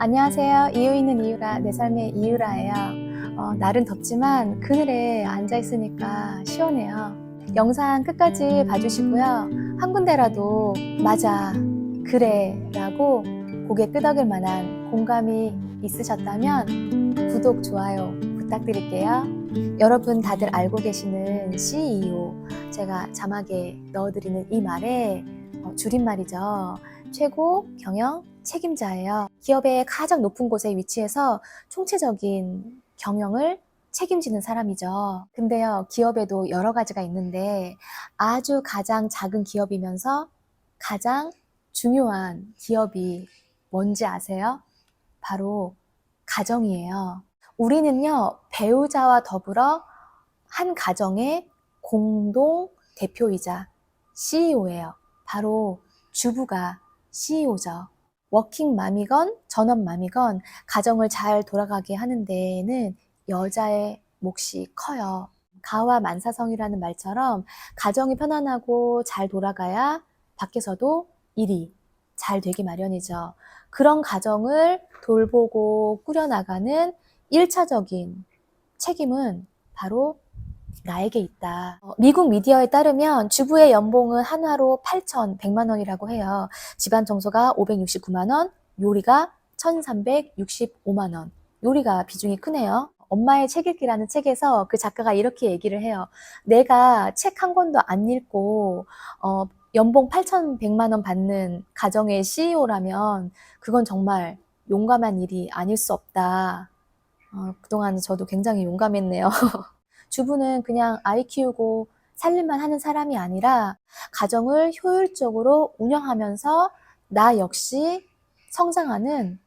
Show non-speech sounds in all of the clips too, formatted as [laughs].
안녕하세요. 이유 있는 이유라, 내 삶의 이유라예요. 어, 날은 덥지만 그늘에 앉아 있으니까 시원해요. 영상 끝까지 봐주시고요. 한 군데라도 맞아, 그래 라고 고개 끄덕일 만한 공감이 있으셨다면 구독, 좋아요 부탁드릴게요. 여러분 다들 알고 계시는 CEO, 제가 자막에 넣어드리는 이 말의 어, 줄임말이죠. 최고 경영 책임자예요. 기업의 가장 높은 곳에 위치해서 총체적인 경영을 책임지는 사람이죠. 근데요, 기업에도 여러 가지가 있는데 아주 가장 작은 기업이면서 가장 중요한 기업이 뭔지 아세요? 바로 가정이에요. 우리는요, 배우자와 더불어 한 가정의 공동 대표이자 CEO예요. 바로 주부가 CEO죠. 워킹맘이건 전업맘이건 가정을 잘 돌아가게 하는 데에는 여자의 몫이 커요. 가와 만사성이라는 말처럼 가정이 편안하고 잘 돌아가야 밖에서도 일이 잘 되기 마련이죠. 그런 가정을 돌보고 꾸려나가는 1차적인 책임은 바로 나에게 있다. 어, 미국 미디어에 따르면 주부의 연봉은 한화로 8,100만 원이라고 해요. 집안 청소가 569만 원, 요리가 1,365만 원. 요리가 비중이 크네요. 엄마의 책 읽기라는 책에서 그 작가가 이렇게 얘기를 해요. 내가 책 한 권도 안 읽고 어, 연봉 8,100만 원 받는 가정의 CEO라면 그건 정말 용감한 일이 아닐 수 없다. 어, 그동안 저도 굉장히 용감했네요. [laughs] 주부는 그냥 아이 키우고 살림만 하는 사람이 아니라 가정을 효율적으로 운영하면서 나 역시 성장하는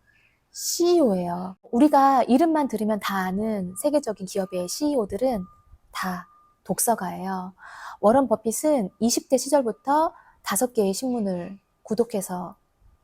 CEO예요. 우리가 이름만 들으면 다 아는 세계적인 기업의 CEO들은 다 독서가예요. 워런 버핏은 20대 시절부터 다섯 개의 신문을 구독해서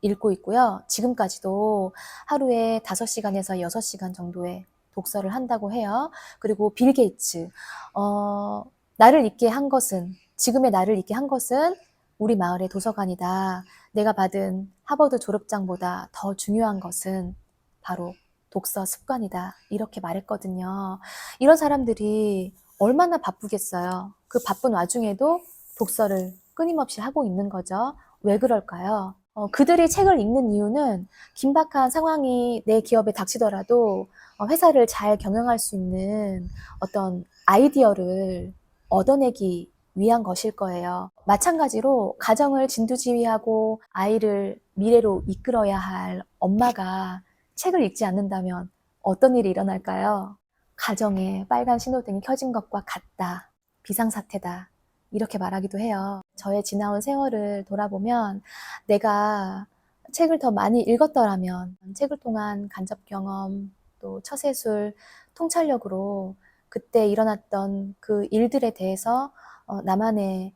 읽고 있고요. 지금까지도 하루에 5시간에서 6시간 정도의 독서를 한다고 해요. 그리고 빌 게이츠, 어, 나를 있게 한 것은, 지금의 나를 있게 한 것은 우리 마을의 도서관이다. 내가 받은 하버드 졸업장보다 더 중요한 것은 바로 독서 습관이다. 이렇게 말했거든요. 이런 사람들이 얼마나 바쁘겠어요. 그 바쁜 와중에도 독서를 끊임없이 하고 있는 거죠. 왜 그럴까요? 어, 그들이 책을 읽는 이유는 긴박한 상황이 내 기업에 닥치더라도 어, 회사를 잘 경영할 수 있는 어떤 아이디어를 얻어내기 위한 것일 거예요. 마찬가지로 가정을 진두지휘하고 아이를 미래로 이끌어야 할 엄마가 책을 읽지 않는다면 어떤 일이 일어날까요? 가정에 빨간 신호등이 켜진 것과 같다. 비상사태다. 이렇게 말하기도 해요. 저의 지나온 세월을 돌아보면 내가 책을 더 많이 읽었더라면 책을 통한 간접 경험, 또 처세술, 통찰력으로 그때 일어났던 그 일들에 대해서 어, 나만의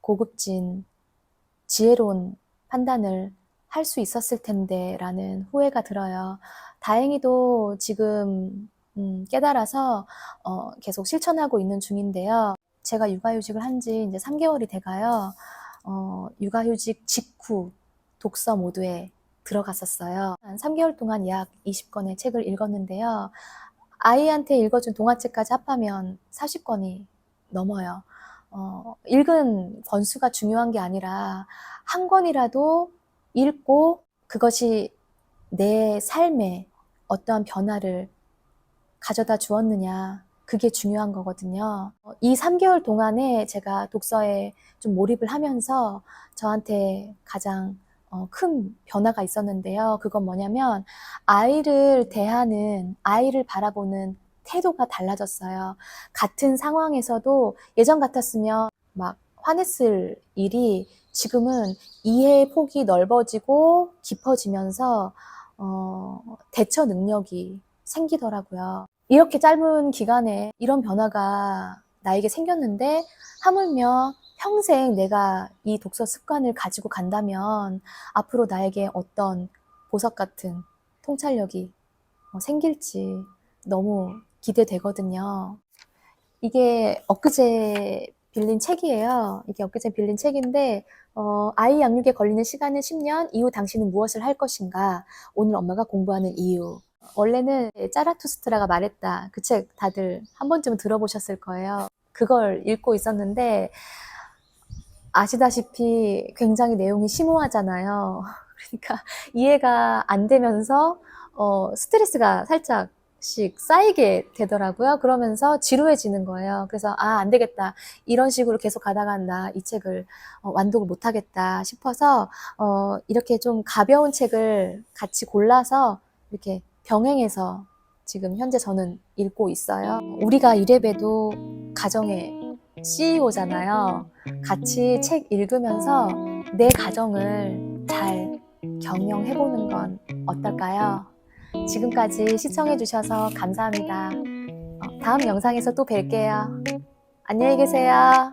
고급진 지혜로운 판단을 할 수 있었을 텐데 라는 후회가 들어요. 다행히도 지금 음, 깨달아서 어, 계속 실천하고 있는 중인데요. 제가 육아휴직을 한 지 이제 3개월이 돼가요. 어, 육아휴직 직후 독서 모드에 들어갔었어요. 한 3개월 동안 약 20권의 책을 읽었는데요. 아이한테 읽어준 동화책까지 합하면 40권이 넘어요. 어, 읽은 권수가 중요한 게 아니라 한 권이라도 읽고 그것이 내 삶에 어떠한 변화를 가져다 주었느냐. 그게 중요한 거거든요. 어, 이 3개월 동안에 제가 독서에 좀 몰입을 하면서 저한테 가장 어, 큰 변화가 있었는데요. 그건 뭐냐면 아이를 대하는, 아이를 바라보는 태도가 달라졌어요. 같은 상황에서도 예전 같았으면 막 화냈을 일이 지금은 이해의 폭이 넓어지고 깊어지면서 어, 대처 능력이 생기더라고요. 이렇게 짧은 기간에 이런 변화가 나에게 생겼는데 하물며 평생 내가 이 독서 습관을 가지고 간다면 앞으로 나에게 어떤 보석 같은 통찰력이 어, 생길지 너무 기대되거든요. 이게 엊그제 빌린 책이에요. 이게 엊그제 빌린 책인데 어, 아이 양육에 걸리는 시간은 10년, 이후 당신은 무엇을 할 것인가? 오늘 엄마가 공부하는 이유. 원래는 짜라투스트라가 말했다. 그 책 다들 한 번쯤은 들어보셨을 거예요. 그걸 읽고 있었는데 아시다시피 굉장히 내용이 심오하잖아요. [laughs] 그러니까 이해가 안 되면서 어, 스트레스가 살짝 씩 쌓이게 되더라고요. 그러면서 지루해지는 거예요. 그래서 아, 안 되겠다. 이런 식으로 계속 가다가 나 이 책을 어, 완독을 못 하겠다 싶어서 어, 이렇게 좀 가벼운 책을 같이 골라서 이렇게 병행해서 지금 현재 저는 읽고 있어요. 우리가 이래봬도 가정의 CEO잖아요. 같이 책 읽으면서 내 가정을 잘 경영해보는 건 어떨까요? 지금까지 시청해주셔서 감사합니다. 어, 다음 영상에서 또 뵐게요. 안녕히 계세요.